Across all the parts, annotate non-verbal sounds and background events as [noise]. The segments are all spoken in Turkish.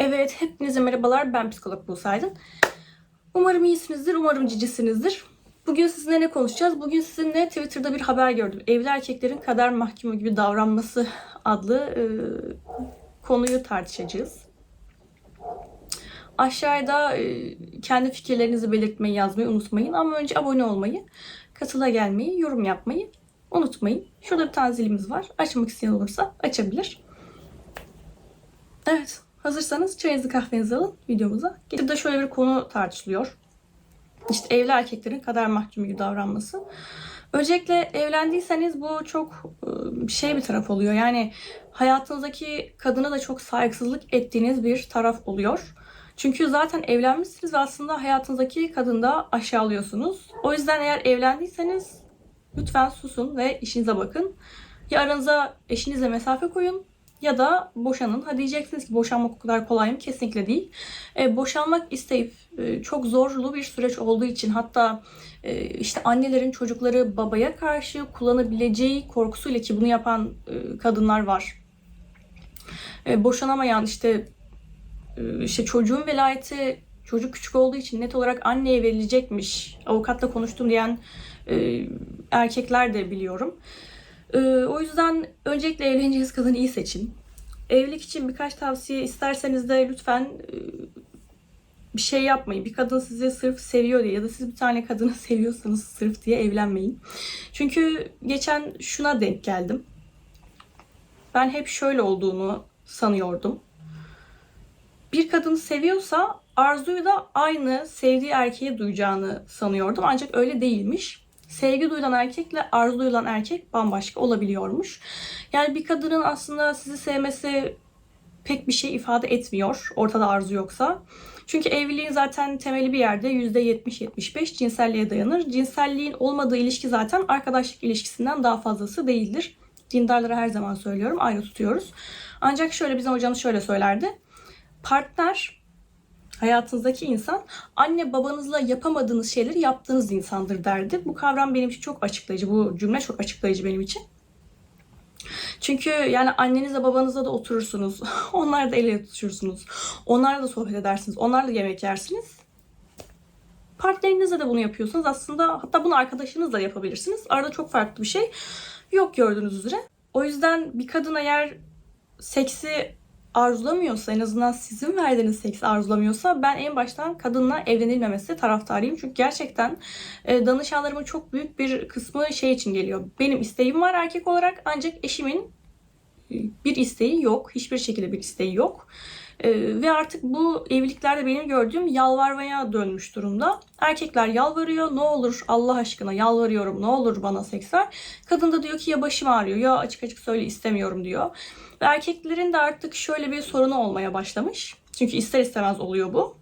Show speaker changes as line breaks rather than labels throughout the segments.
Evet, hepinize merhabalar. Ben psikolog Buğsaydın. Umarım iyisinizdir, umarım cicisinizdir. Bugün sizinle ne konuşacağız? Bugün sizinle Twitter'da bir haber gördüm. Evli erkeklerin kader mahkumu gibi davranması adlı e, konuyu tartışacağız. Aşağıda e, kendi fikirlerinizi belirtmeyi, yazmayı unutmayın. Ama önce abone olmayı, katıla gelmeyi, yorum yapmayı unutmayın. Şurada bir tane zilimiz var. Açmak isteyen olursa açabilir. Evet, hazırsanız çayınızı kahvenizi alın videomuza. Gidip de şöyle bir konu tartışılıyor. İşte evli erkeklerin kader mahkumu gibi davranması. Öncelikle evlendiyseniz bu çok ıı, şey bir taraf oluyor. Yani hayatınızdaki kadına da çok saygısızlık ettiğiniz bir taraf oluyor. Çünkü zaten evlenmişsiniz ve aslında hayatınızdaki kadını da aşağılıyorsunuz. O yüzden eğer evlendiyseniz lütfen susun ve işinize bakın. Ya aranıza eşinizle mesafe koyun ya da boşanın. Ha diyeceksiniz ki boşanmak o kadar kolay mı? Kesinlikle değil. E, boşanmak isteyip e, çok zorlu bir süreç olduğu için hatta e, işte annelerin çocukları babaya karşı kullanabileceği korkusuyla ki bunu yapan e, kadınlar var. E, boşanamayan işte e, işte çocuğun velayeti çocuk küçük olduğu için net olarak anneye verilecekmiş. Avukatla konuştum diyen e, erkekler de biliyorum. E, o yüzden öncelikle evleneceğiniz kadını iyi seçin. Evlilik için birkaç tavsiye isterseniz de lütfen e, bir şey yapmayın. Bir kadın sizi sırf seviyor diye ya da siz bir tane kadını [laughs] seviyorsanız sırf diye evlenmeyin. Çünkü geçen şuna denk geldim. Ben hep şöyle olduğunu sanıyordum. Bir kadını seviyorsa arzuyu da aynı sevdiği erkeğe duyacağını sanıyordum. Ancak öyle değilmiş. Sevgi duyulan erkekle arzu duyulan erkek bambaşka olabiliyormuş. Yani bir kadının aslında sizi sevmesi pek bir şey ifade etmiyor ortada arzu yoksa. Çünkü evliliğin zaten temeli bir yerde %70-75 cinselliğe dayanır. Cinselliğin olmadığı ilişki zaten arkadaşlık ilişkisinden daha fazlası değildir. Dindarlara her zaman söylüyorum ayrı tutuyoruz. Ancak şöyle bizim hocamız şöyle söylerdi. Partner hayatınızdaki insan anne babanızla yapamadığınız şeyleri yaptığınız insandır derdi. Bu kavram benim için çok açıklayıcı. Bu cümle çok açıklayıcı benim için. Çünkü yani annenizle babanızla da oturursunuz. [laughs] Onlarla da el ele tutuşursunuz. Onlarla da sohbet edersiniz. Onlarla yemek yersiniz. Partnerinizle de bunu yapıyorsunuz. Aslında hatta bunu arkadaşınızla yapabilirsiniz. Arada çok farklı bir şey yok gördüğünüz üzere. O yüzden bir kadın eğer seksi arzulamıyorsa en azından sizin verdiğiniz seksi arzulamıyorsa ben en baştan kadınla evlenilmemesi taraftarıyım. Çünkü gerçekten e, danışanlarımın çok büyük bir kısmı şey için geliyor. Benim isteğim var erkek olarak ancak eşimin e, bir isteği yok. Hiçbir şekilde bir isteği yok. E, ve artık bu evliliklerde benim gördüğüm yalvarmaya dönmüş durumda. Erkekler yalvarıyor. Ne olur Allah aşkına yalvarıyorum. Ne olur bana seks ver. Kadın da diyor ki ya başım ağrıyor ya açık açık söyle istemiyorum diyor. Ve erkeklerin de artık şöyle bir sorunu olmaya başlamış. Çünkü ister istemez oluyor bu.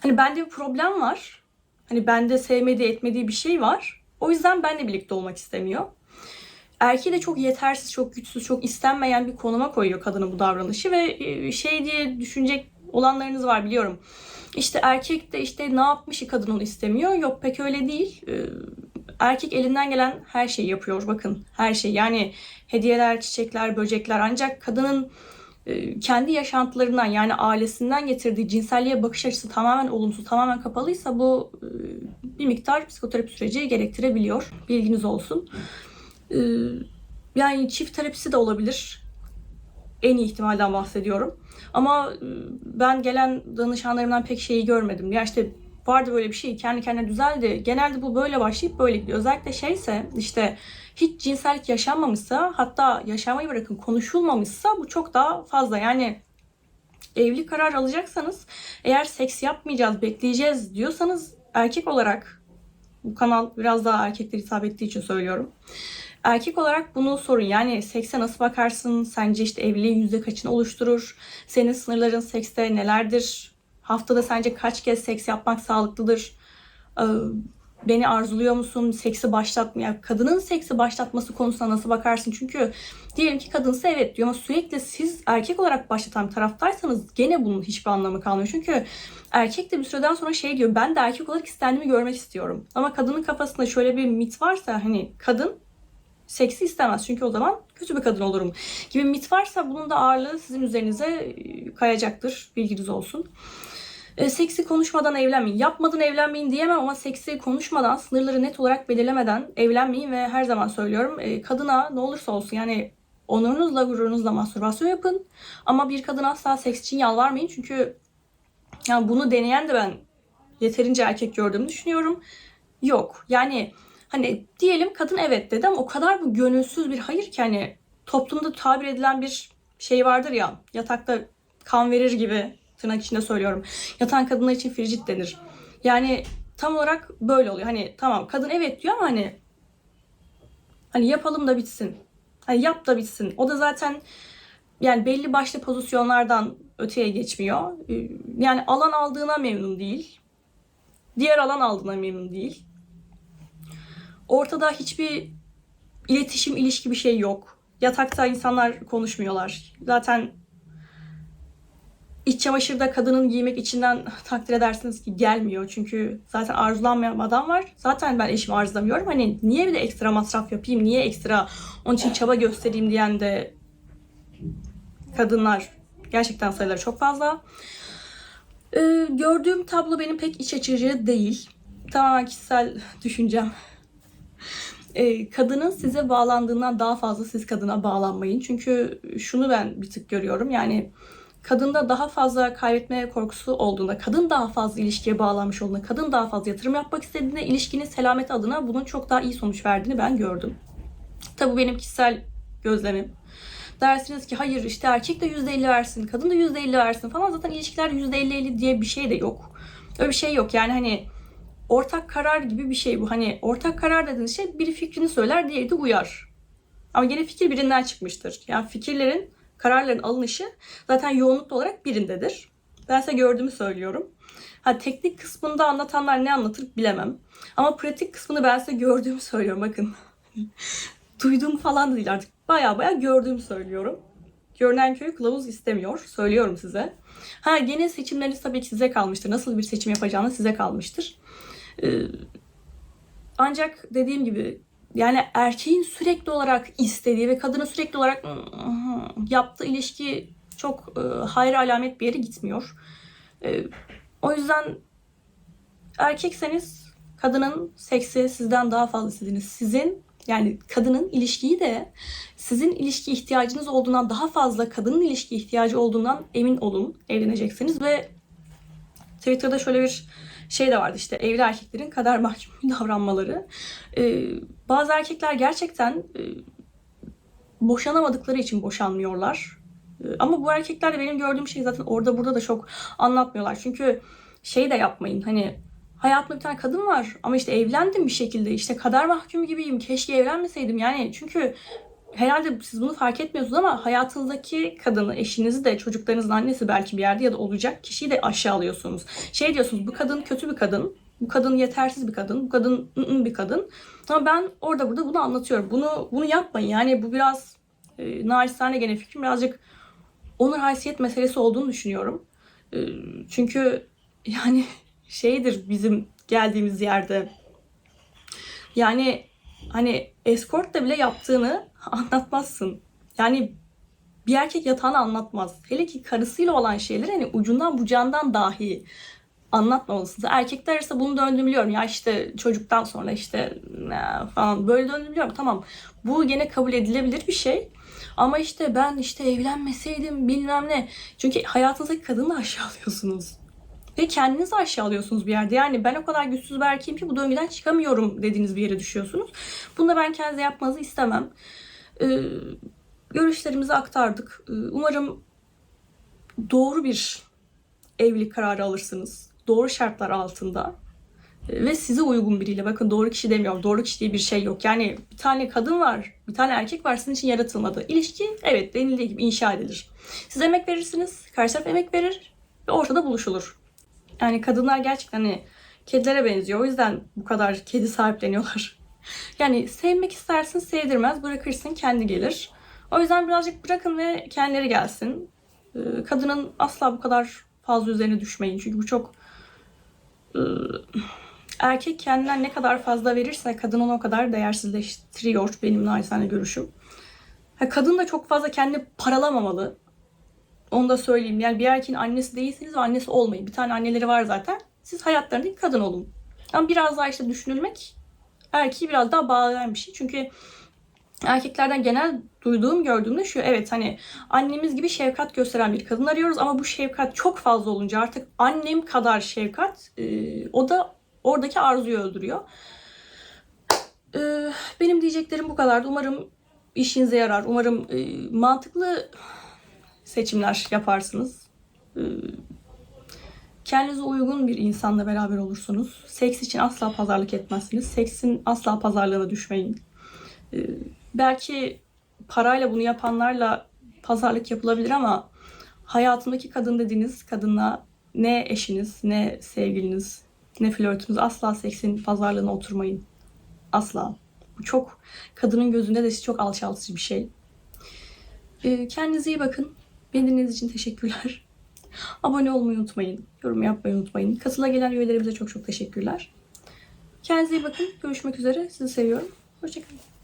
Hani bende bir problem var. Hani bende sevmediği etmediği bir şey var. O yüzden benle birlikte olmak istemiyor. Erkeği de çok yetersiz, çok güçsüz, çok istenmeyen bir konuma koyuyor kadının bu davranışı ve e, şey diye düşünecek olanlarınız var biliyorum. İşte erkek de işte ne yapmış kadın onu istemiyor. Yok pek öyle değil. Ee, Erkek elinden gelen her şeyi yapıyor. Bakın her şey. Yani hediyeler, çiçekler, böcekler. Ancak kadının e, kendi yaşantılarından yani ailesinden getirdiği cinselliğe bakış açısı tamamen olumsuz, tamamen kapalıysa bu e, bir miktar psikoterapi süreci gerektirebiliyor. Bilginiz olsun. E, yani çift terapisi de olabilir. En iyi ihtimalden bahsediyorum. Ama ben gelen danışanlarımdan pek şeyi görmedim. Ya işte vardı böyle bir şey kendi kendine düzeldi. Genelde bu böyle başlayıp böyle gidiyor. Özellikle şeyse işte hiç cinsellik yaşanmamışsa hatta yaşamayı bırakın konuşulmamışsa bu çok daha fazla. Yani evlilik karar alacaksanız eğer seks yapmayacağız bekleyeceğiz diyorsanız erkek olarak bu kanal biraz daha erkekler hitap ettiği için söylüyorum. Erkek olarak bunu sorun. Yani sekse nasıl bakarsın? Sence işte evliliğin yüzde kaçını oluşturur? Senin sınırların sekste nelerdir? Haftada sence kaç kez seks yapmak sağlıklıdır? Ee, beni arzuluyor musun? Seksi başlatma. Yani kadının seksi başlatması konusuna nasıl bakarsın? Çünkü diyelim ki kadınsa evet diyor ama sürekli siz erkek olarak başlatan taraftaysanız gene bunun hiçbir anlamı kalmıyor. Çünkü erkek de bir süreden sonra şey diyor ben de erkek olarak kendimi görmek istiyorum. Ama kadının kafasında şöyle bir mit varsa hani kadın seksi istemez çünkü o zaman kötü bir kadın olurum gibi mit varsa bunun da ağırlığı sizin üzerinize kayacaktır. Bilginiz olsun. E, seksi konuşmadan evlenmeyin. Yapmadan evlenmeyin diyemem ama seksi konuşmadan, sınırları net olarak belirlemeden evlenmeyin ve her zaman söylüyorum e, kadına ne olursa olsun yani onurunuzla, gururunuzla mastürbasyon yapın. Ama bir kadına asla seks için yalvarmayın çünkü yani bunu deneyen de ben yeterince erkek gördüğümü düşünüyorum. Yok. Yani hani diyelim kadın evet dedi ama o kadar bu gönülsüz bir hayır ki hani toplumda tabir edilen bir şey vardır ya yatakta kan verir gibi tırnak içinde söylüyorum. Yatan kadınlar için fricit denir. Yani tam olarak böyle oluyor. Hani tamam kadın evet diyor ama hani hani yapalım da bitsin. Hani yap da bitsin. O da zaten yani belli başlı pozisyonlardan öteye geçmiyor. Ee, Yani alan aldığına memnun değil. Diğer alan aldığına memnun değil. Ortada hiçbir iletişim, ilişki bir şey yok. Yatakta insanlar konuşmuyorlar. Zaten iç çamaşırda kadının giymek içinden takdir edersiniz ki gelmiyor. Çünkü zaten arzulanmayan adam var. Zaten ben eşimi arzulamıyorum. Hani niye bir de ekstra masraf yapayım, niye ekstra onun için çaba göstereyim diyen de kadınlar gerçekten sayıları çok fazla. Ee, gördüğüm tablo benim pek iç açıcı değil. Tamamen kişisel düşüncem. Ee, kadının size bağlandığından daha fazla siz kadına bağlanmayın. Çünkü şunu ben bir tık görüyorum. Yani kadında daha fazla kaybetme korkusu olduğunda, kadın daha fazla ilişkiye bağlanmış olduğunda, kadın daha fazla yatırım yapmak istediğinde ilişkinin selameti adına bunun çok daha iyi sonuç verdiğini ben gördüm. Tabii bu benim kişisel gözlemim. Dersiniz ki hayır işte erkek de %50 versin, kadın da %50 versin falan. Zaten ilişkiler %50-50 diye bir şey de yok. Öyle bir şey yok. Yani hani ortak karar gibi bir şey bu. Hani ortak karar dediğiniz şey biri fikrini söyler, diğeri de uyar. Ama gene fikir birinden çıkmıştır. Yani fikirlerin, kararların alınışı zaten yoğunluklu olarak birindedir. Ben size gördüğümü söylüyorum. Ha teknik kısmında anlatanlar ne anlatır bilemem. Ama pratik kısmını ben size gördüğümü söylüyorum bakın. [laughs] Duyduğum falan da değil artık. Baya baya gördüğümü söylüyorum. Görünen köy kılavuz istemiyor. Söylüyorum size. Ha gene seçimleriniz tabii ki size kalmıştır. Nasıl bir seçim yapacağınız size kalmıştır. Ee, ancak dediğim gibi yani erkeğin sürekli olarak istediği ve kadının sürekli olarak yaptığı ilişki çok e, hayra alamet bir yere gitmiyor. E, o yüzden erkekseniz kadının seksi sizden daha fazla istediğiniz sizin yani kadının ilişkiyi de sizin ilişki ihtiyacınız olduğundan daha fazla kadının ilişki ihtiyacı olduğundan emin olun evleneceksiniz ve Twitter'da şöyle bir şey de vardı işte evli erkeklerin kader mahkum [laughs] davranmaları. Ee, bazı erkekler gerçekten e, boşanamadıkları için boşanmıyorlar. Ee, ama bu erkekler de benim gördüğüm şey zaten orada burada da çok anlatmıyorlar. Çünkü şey de yapmayın hani hayatımda bir tane kadın var ama işte evlendim bir şekilde işte kader mahkumu gibiyim keşke evlenmeseydim yani çünkü herhalde siz bunu fark etmiyorsunuz ama hayatınızdaki kadını, eşinizi de çocuklarınızın annesi belki bir yerde ya da olacak kişiyi de aşağılıyorsunuz. Şey diyorsunuz bu kadın kötü bir kadın, bu kadın yetersiz bir kadın, bu kadın ı-ı bir kadın. Ama ben orada burada bunu anlatıyorum. Bunu bunu yapmayın. Yani bu biraz e, naçizane gene fikrim birazcık onur haysiyet meselesi olduğunu düşünüyorum. E, çünkü yani [laughs] şeydir bizim geldiğimiz yerde. Yani hani escort da bile yaptığını [laughs] anlatmazsın. Yani bir erkek yatağını anlatmaz. Hele ki karısıyla olan şeyleri hani ucundan bucağından dahi anlatmamalısınız. Erkekler arasında bunu döndüğümü biliyorum. Ya işte çocuktan sonra işte falan böyle döndüğümü biliyorum. Tamam bu gene kabul edilebilir bir şey. Ama işte ben işte evlenmeseydim bilmem ne. Çünkü hayatınızdaki kadını aşağılıyorsunuz. Ve kendinizi aşağılıyorsunuz bir yerde. Yani ben o kadar güçsüz bir erkeğim ki bu döngüden çıkamıyorum dediğiniz bir yere düşüyorsunuz. Bunu da ben kendinize yapmanızı istemem. Ee, görüşlerimizi aktardık. Ee, umarım doğru bir evlilik kararı alırsınız. Doğru şartlar altında. Ee, ve size uygun biriyle. Bakın doğru kişi demiyorum. Doğru kişi diye bir şey yok. Yani bir tane kadın var, bir tane erkek var sizin için yaratılmadı. İlişki evet denildiği gibi inşa edilir. Siz emek verirsiniz, karşı taraf emek verir ve ortada buluşulur. Yani kadınlar gerçekten hani kedilere benziyor. O yüzden bu kadar kedi sahipleniyorlar. [laughs] Yani sevmek istersin sevdirmez. Bırakırsın kendi gelir. O yüzden birazcık bırakın ve kendileri gelsin. Ee, kadının asla bu kadar fazla üzerine düşmeyin. Çünkü bu çok e, erkek kendinden ne kadar fazla verirse kadın onu o kadar değersizleştiriyor benim naçizane görüşüm. kadın da çok fazla kendini paralamamalı. Onu da söyleyeyim. Yani bir erkeğin annesi değilseniz ve annesi olmayın. Bir tane anneleri var zaten. Siz hayatlarındaki kadın olun. Ama biraz daha işte düşünülmek erkeği biraz daha bağlayan bir şey. Çünkü erkeklerden genel duyduğum gördüğümde şu evet hani annemiz gibi şefkat gösteren bir kadın arıyoruz ama bu şefkat çok fazla olunca artık annem kadar şefkat e, o da oradaki arzuyu öldürüyor. E, benim diyeceklerim bu kadardı. Umarım işinize yarar. Umarım e, mantıklı seçimler yaparsınız. E, kendinize uygun bir insanla beraber olursunuz. Seks için asla pazarlık etmezsiniz. Seksin asla pazarlığına düşmeyin. E, belki parayla bunu yapanlarla pazarlık yapılabilir ama hayatındaki kadın dediğiniz kadınla ne eşiniz, ne sevgiliniz, ne flörtünüz asla seksin pazarlığına oturmayın. Asla. Bu çok kadının gözünde de çok alçaltıcı bir şey. Ee, kendinize iyi bakın. Beni dinlediğiniz için teşekkürler. [laughs] Abone olmayı unutmayın. Yorum yapmayı unutmayın. Katıla gelen üyelerimize çok çok teşekkürler. Kendinize iyi bakın. Görüşmek üzere. Sizi seviyorum. Hoşçakalın.